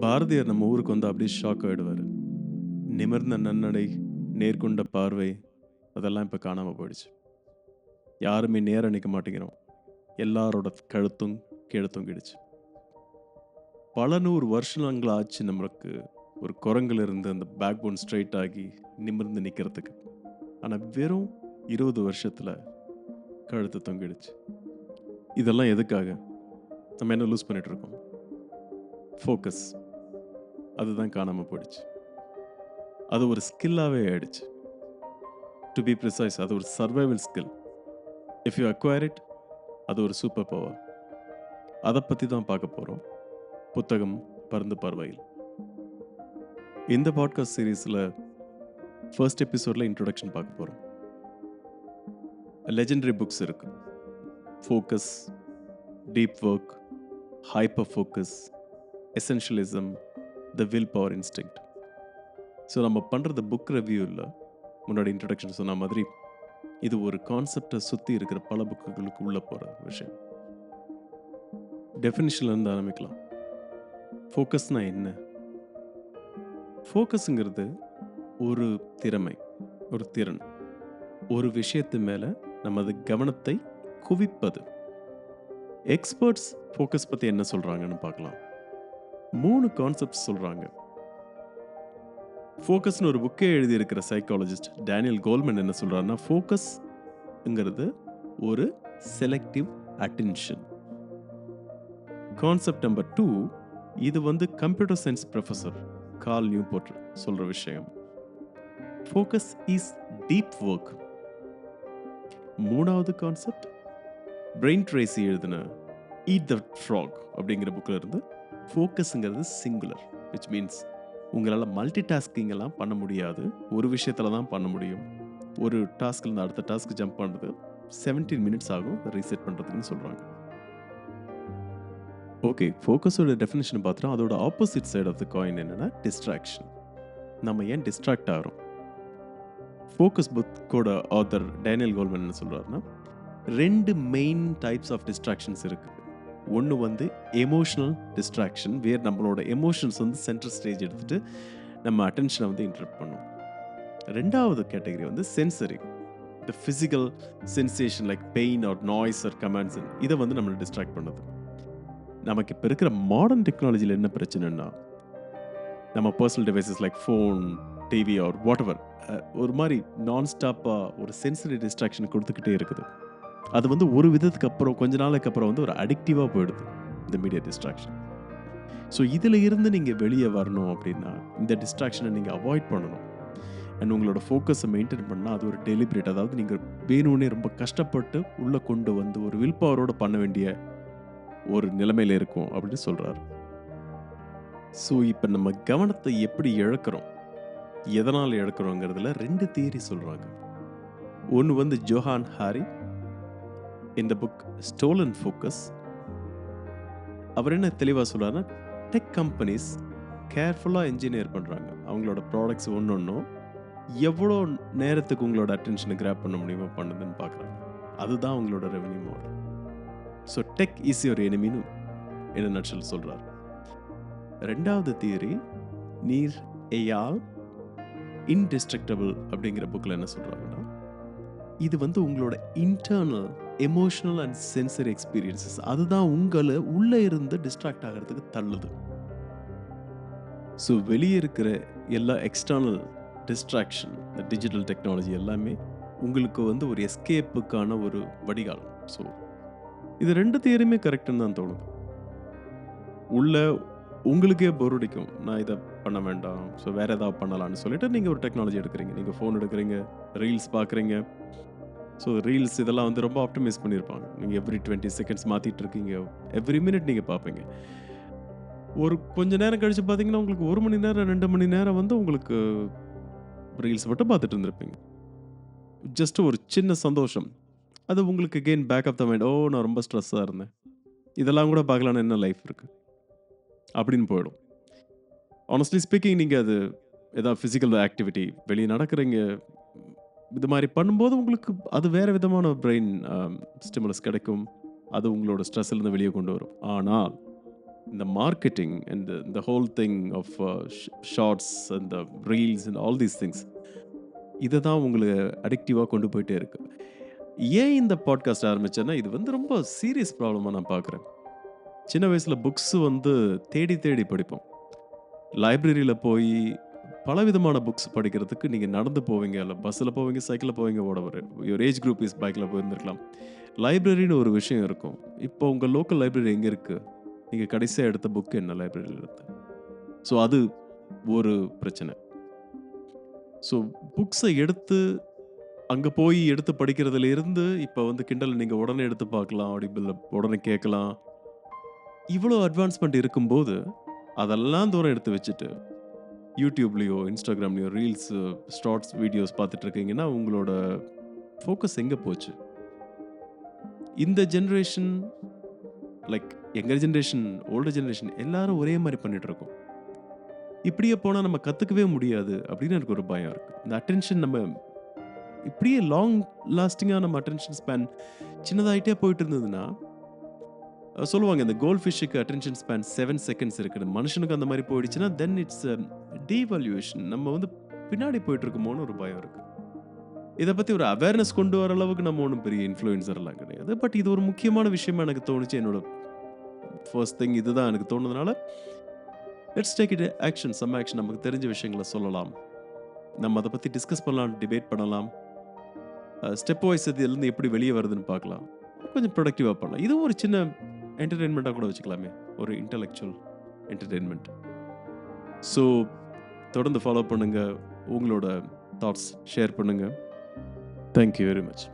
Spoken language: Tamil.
பாரதியார் நம்ம ஊருக்கு வந்து அப்படியே ஷாக் ஆகிடுவார் நிமிர்ந்த நன்னடை நேர்கொண்ட பார்வை அதெல்லாம் இப்போ காணாமல் போயிடுச்சு. யாருமே நேரம் நிற்க மாட்டேங்கிறோம். எல்லாரோட கழுத்தும் கீழே தொங்கிடுச்சு பல நூறு வருஷங்கள் ஆச்சு நம்மளுக்கு ஒரு குரங்குல இருந்து அந்த பேக் போன் ஸ்ட்ரைட் ஆகி நிமிர்ந்து நிற்கிறதுக்கு ஆனால் வெறும் இருபது வருஷத்தில் கழுத்து தொங்கிடுச்சு. இதெல்லாம் எதுக்காக? நம்ம என்ன லூஸ் பண்ணிகிட்ருக்கோம் ஃபோக்கஸ் அதுதான் காணாமல் போயிடுச்சு. அது ஒரு ஸ்கில்லாகவே ஆயிடுச்சு. டு பி ப்ரிசைஸ் அது ஒரு survival skill if you acquire it அது ஒரு சூப்பர் பவர் அதை பற்றி தான் பார்க்க போகிறோம் புத்தகம் பருந்து பார்வையில். இந்த பாட்காஸ்ட் சீரீஸில் ஃபர்ஸ்ட் எபிசோடில் இன்ட்ரொடக்ஷன் பார்க்க போகிறோம் லெஜெண்டரி புக்ஸ் இருக்கு. Focus deep work hyper focus essentialism the willpower instinct so நம்ம பண்ணுறது புக் ரிவ்யூ முன்னாடி இன்ட்ரடக்ஷன் சொன்ன மாதிரி இது ஒரு கான்செப்டை சுற்றி இருக்கிற பல புக்குகளுக்கு உள்ளே போகிற விஷயம். டெஃபினிஷன்லேருந்து ஆரம்பிக்கலாம். ஃபோக்கஸ்னால் என்ன? ஃபோக்கஸுங்கிறது ஒரு திறமை ஒரு திறன். ஒரு விஷயத்து மேலே நமது கவனத்தை குவிப்பது. எக்ஸ்பர்ட்ஸ் ஃபோக்கஸ் பற்றி என்ன சொல்கிறாங்கன்னு பார்க்கலாம். மூணு கான்செப்ட்ஸ் சொல்கிறாங்க ஃபோக்கஸ்னு ஒரு புக்கே எழுதியிருக்கிற சைக்காலஜிஸ்ட் டேனியல் கோல்மன் என்ன சொல்கிறாருன்னா ஃபோக்கஸ்ங்கிறது ஒரு selective attention concept number two இது வந்து computer science professor Cal Newport சொல்கிற விஷயம். ஃபோக்கஸ் இஸ் டீப் ஒர்க் மூணாவது கான்செப்ட் பிரெயின் ட்ரேசி எழுதின ஈட் த ஃப்ராக் அப்படிங்கிற புக்கில் இருந்து ஃபோக்கஸுங்கிறது சிங்குலர் விச் மீன்ஸ் உங்களால் மல்டி டாஸ்கிங்கெல்லாம் பண்ண முடியாது. ஒரு விஷயத்தில் தான் பண்ண முடியும். ஒரு டாஸ்க்லேருந்து அடுத்த டாஸ்க்கு ஜம்ப் பண்ணுறது செவன்டீன் மினிட்ஸ் ஆகும். ரீசெட் பண்ணுறதுக்குன்னு சொல்கிறாங்க ஓகே ஃபோக்கஸோட டெஃபினேஷன் பார்த்துட்டோம் அதோட opposite side of the coin என்னென்னா டிஸ்ட்ராக்ஷன் நம்ம ஏன் டிஸ்ட்ராக்ட் ஆகிறோம்? ஃபோக்கஸ் புக்கோட ஆத்தர் டேனியல் கோல்மன் என்ன சொல்கிறாருன்னா ரெண்டு மெயின் டைப்ஸ் ஆஃப் டிஸ்ட்ராக்ஷன்ஸ் இருக்குது ஒன்று வந்து எமோஷ்னல் டிஸ்ட்ராக்ஷன் வேர் நம்மளோட எமோஷன்ஸ் வந்து சென்ட்ரல் ஸ்டேஜ் எடுத்துகிட்டு நம்ம அட்டென்ஷனை வந்து இன்ட்ரப்ட் பண்ணும். ரெண்டாவது கேட்டகரி வந்து sensory the physical sensation like pain or noise or comments இதை வந்து நம்மளை டிஸ்ட்ராக்ட் பண்ணுது. நமக்கு இப்போ இருக்கிற மாடர்ன் டெக்னாலஜியில் என்ன பிரச்சனைன்னா நம்ம personal devices like phone TV or whatever ஒரு மாதிரி நான் ஸ்டாப்பாக ஒரு சென்சரி டிஸ்ட்ராக்ஷன் கொடுத்துக்கிட்டே இருக்குது. அது வந்து ஒரு விதத்துக்கு அப்புறம் கொஞ்ச நாளுக்கு அப்புறம் வந்து ஒரு அடிக்டிவாக போயிடுது இந்த மீடியா டிஸ்ட்ராக்ஷன் ஸோ இதில் இருந்து நீங்கள் வெளியே வரணும் அப்படின்னா இந்த டிஸ்ட்ராக்ஷனை நீங்கள் அவாய்ட் பண்ணணும். அண்ட் உங்களோட ஃபோக்கஸை மெயின்டைன் பண்ணால் அது ஒரு டெலிபரேட் அதாவது நீங்கள் வேணும்னே ரொம்ப கஷ்டப்பட்டு உள்ளே கொண்டு வந்து ஒரு வில் பவரோட பண்ண வேண்டிய ஒரு நிலைமையில் இருக்கும் அப்படின்னு சொல்கிறார் ஸோ இப்போ நம்ம கவனத்தை எப்படி இழக்கிறோம்? எதனால் இழக்கிறோங்கிறதுல ரெண்டு தியரி சொல்கிறாங்க ஒன்று வந்து ஜோஹான் ஹாரி இந்த புக் ஸ்டோலன் ஃபோக்கஸ் அவர் என்ன தெளிவாக சொல்கிறாருன்னா டெக் கம்பெனிஸ் கேர்ஃபுல்லாக இன்ஜினியர் பண்ணுறாங்க அவங்களோட ப்ராடக்ட்ஸ் ஒன்று ஒன்றும் எவ்வளோ நேரத்துக்கு உங்களோட அட்டென்ஷனை கிராப் பண்ண முடியுமோ பண்ணுதுன்னு பார்க்குறாங்க அதுதான் அவங்களோட revenue model so tech is your எனிமின்னு என்ன நட்சல் சொல்கிறார் ரெண்டாவது தியரி நீர் ஏயால் இன்டிஸ்ட்ரக்டபிள் அப்படிங்கிற புக்கில் என்ன சொல்கிறாங்கன்னா இது வந்து உங்களோட internal emotional and sensory experiences அதுதான் உங்களை உள்ளே இருந்து டிஸ்ட்ராக்ட் ஆகிறதுக்கு தள்ளுது. ஸோ வெளியே இருக்கிற எல்லா எக்ஸ்டர்னல் டிஸ்ட்ராக்ஷன் இந்த டிஜிட்டல் டெக்னாலஜி எல்லாமே உங்களுக்கு வந்து ஒரு எஸ்கேப்புக்கான ஒரு வடிகாலம் ஸோ இது ரெண்டு தியரியுமே கரெக்டுன்னு தான் தோணுது. உள்ள உங்களுக்கே போர் அடிக்கும். நான் இதை பண்ண வேண்டாம். ஸோ வேற ஏதாவது பண்ணலாம்னு சொல்லிட்டு நீங்கள் ஒரு டெக்னாலஜி எடுக்கிறீங்க. நீங்கள் ஃபோன் எடுக்கிறீங்க ரீல்ஸ் பார்க்குறீங்க. ஸோ ரீல்ஸ் இதெல்லாம் வந்து ரொம்ப ஆப்டிமைஸ் பண்ணியிருப்பாங்க. நீங்கள் எவ்ரி டுவெண்ட்டி செகண்ட்ஸ் மாற்றிட்டு இருக்கீங்க எவ்ரி மினிட் நீங்கள் பார்ப்பீங்க. ஒரு கொஞ்ச நேரம் கழித்து பார்த்தீங்கன்னா உங்களுக்கு ஒரு மணி நேரம் ரெண்டு மணி நேரம் வந்து உங்களுக்கு ரீல்ஸ் மட்டும் பார்த்துட்டு இருந்திருப்பீங்க. ஜஸ்ட் ஒரு சின்ன சந்தோஷம். அது உங்களுக்கு gain back of the mind ஓ நான் ரொம்ப ஸ்ட்ரெஸ்ஸாக இருந்தேன். இதெல்லாம் கூட பார்க்கலான்னு என்ன லைஃப் இருக்குது அப்படின்னு போயிடும். ஆனஸ்ட்லி ஸ்பீக்கிங் நீங்கள் அது ஏதாவது ஃபிசிக்கல் ஆக்டிவிட்டி வெளியே நடக்கிறீங்க இது மாதிரி பண்ணும்போது உங்களுக்கு அது வேறு விதமான பிரெயின் ஸ்டிமுலஸ் um, கிடைக்கும். அது உங்களோட ஸ்ட்ரெஸ்லேருந்து வெளியே கொண்டு வரும். ஆனால் இந்த மார்க்கெட்டிங் அண்ட் இந்த ஹோல் திங் ஆஃப் ஷார்ட்ஸ் அந்த reels and all these things இதை தான் உங்களுக்கு அடிக்டிவாக கொண்டு போயிட்டே இருக்கு. ஏன் இந்த பாட்காஸ்ட் ஆரம்பித்தேன்னா இது வந்து ரொம்ப சீரியஸ் ப்ராப்ளமாக நான் பார்க்குறேன். சின்ன வயசில் புக்ஸு வந்து தேடி தேடி படிப்போம். லைப்ரரியில் போய் பலவிதமான புக்ஸ் படிக்கிறதுக்கு நீங்கள் நடந்து போவீங்க இல்லை பஸ்ஸில் போவீங்க சைக்கிளில் போவீங்க ஓடவர் ஒரு ஏஜ் குரூப் இஸ் பைக்கில் போயிருந்துருக்கலாம். லைப்ரரின்னு ஒரு விஷயம் இருக்கும். இப்போ உங்கள் லோக்கல் லைப்ரரி எங்கே இருக்குது நீங்கள் கடைசியாக எடுத்த புக் என்ன லைப்ரரியில் எடுத்து ஸோ அது ஒரு பிரச்சனை. ஸோ புக்ஸை எடுத்து அங்கே போய் எடுத்து படிக்கிறதுல இருந்து இப்போ வந்து கிண்டல் நீங்கள் உடனே எடுத்து பார்க்கலாம் ஆடிபிளில் உடனே கேட்கலாம். இவ்வளோ அட்வான்ஸ்மெண்ட் இருக்கும்போது அதெல்லாம் தூரம் எடுத்து வச்சுட்டு யூடியூப்லேயோ இன்ஸ்டாகிராம்லேயோ ரீல்ஸ் ஷார்ட்ஸ் வீடியோஸ் பார்த்துட்ருக்கீங்கன்னா உங்களோட ஃபோக்கஸ் எங்கே போச்சு? இந்த ஜென்ரேஷன் லைக் எங்கள் ஜென்ரேஷன் ஓல்டு ஜென்ரேஷன் எல்லாரும் ஒரே மாதிரி பண்ணிகிட்ருக்கோம் இருக்கோம் இப்படியே போனால் நம்ம கற்றுக்கவே முடியாது அப்படின்னு எனக்கு ஒரு பயம் இருக்குது இந்த அட்டென்ஷன் நம்ம இப்படியே லாங் லாஸ்டிங்காக நம்ம அட்டென்ஷன் ஸ்பேன் சின்னதாகிட்டே போயிட்டு இருந்ததுன்னா சொல்லுவாங்க இந்த கோல்ட் ஃபிஷ்ஷுக்கு அட்டென்ஷன் ஸ்பேன் செவன் செகண்ட்ஸ் இருக்குது. மனுஷனுக்கு அந்த மாதிரி போயிடுச்சுன்னா தென் இட்ஸ் டீவல்யூஷன் நம்ம வந்து பின்னாடி போயிட்டுருக்குமோன்னு ஒரு பயம் இருக்குது இதை பற்றி ஒரு அவேர்னஸ் கொண்டு வர அளவுக்கு நம்ம ஒன்றும் பெரிய இன்ஃப்ளூயன்சர்லாம் கிடையாது. பட் இது ஒரு முக்கியமான விஷயமா எனக்கு தோணுச்சு. என்னோட ஃபர்ஸ்ட் திங் இதுதான் எனக்கு தோணுதுனால let's take it action some action நமக்கு தெரிஞ்ச விஷயங்களை சொல்லலாம். நம்ம அதை பற்றி டிஸ்கஸ் பண்ணலாம் டிபேட் பண்ணலாம். ஸ்டெப் வைஸ் இதுலேருந்து எப்படி வெளியே வருதுன்னு பார்க்கலாம். கொஞ்சம் ப்ரொடக்டிவாக பண்ணலாம். இது ஒரு சின்ன என்டர்டெயின்மெண்ட்டாக கூட வச்சுக்கலாமே. ஒரு இன்டலெக்சுவல் என்டர்டெயின்மெண்ட் ஸோ தொடர்ந்து ஃபாலோ பண்ணுங்கள் உங்களோட தாட்ஸ் ஷேர் பண்ணுங்கள் தேங்க்யூ வெரி மச்